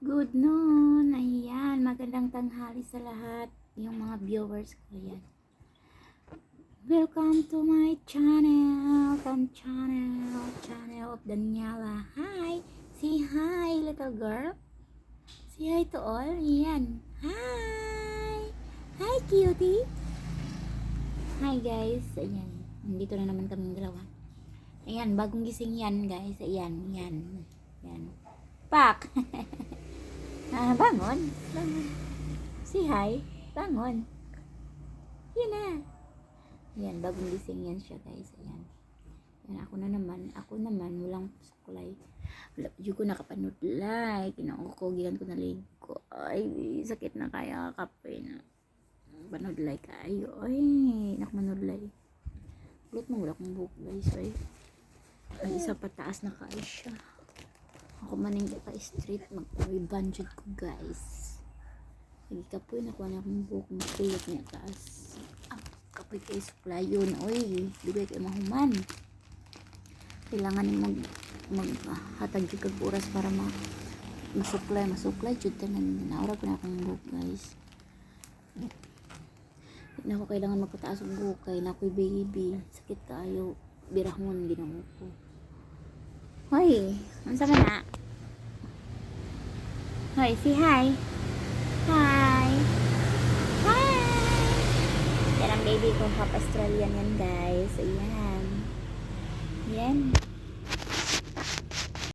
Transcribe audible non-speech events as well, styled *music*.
Good noon. Ayan, magandang tanghali sa lahat. Yung mga viewers ko yan. Welcome to my channel. Tom channel. Channel of Daniela. Hi. Say hi, little girl. Say hi to all. Ayan. Hi. Hi, cutie. Hi, guys. Ayan. Nandito na naman kami dalawa. Ayan, bagong gising yan, guys. Ayan, yan. Yan. Pak! *laughs* ah, bangon. Bangon. Say hi. Bangon. Yan na. Yan, bagong gising yan siya, guys. Ayan. Yan, ako na naman. Ako naman, walang suklay. Wala, di ko nakapanudlay. Kinakukugilan ko na ligo. Ay, sakit na kaya kape na. Panudlay kayo. Ay, nakamanudlay. Ulit mo, wala kong buhok, guys. Ay, ay isa pataas na kayo siya. Ako maning ka street magpa-budget ko guys. Lagi ka po nakuha na akong buhok tuyot niya taas. Ah, kapoy kayo supply yun. Oy, dugay kayo mahuman. Kailangan ni mag maghatag yung kag oras para ma masuklay, masuklay. Jud tanan naura ko na akong buhok guys. Hindi na ako kailangan magpataas ang buhok kay na ako'y baby. Sakit kayo. Birahon ginawa ko. Hoy, unsa man na? Hoy, say hi. Hi. Hi. Yan ang baby ko, half Australian yan, guys. Ayan. Yan.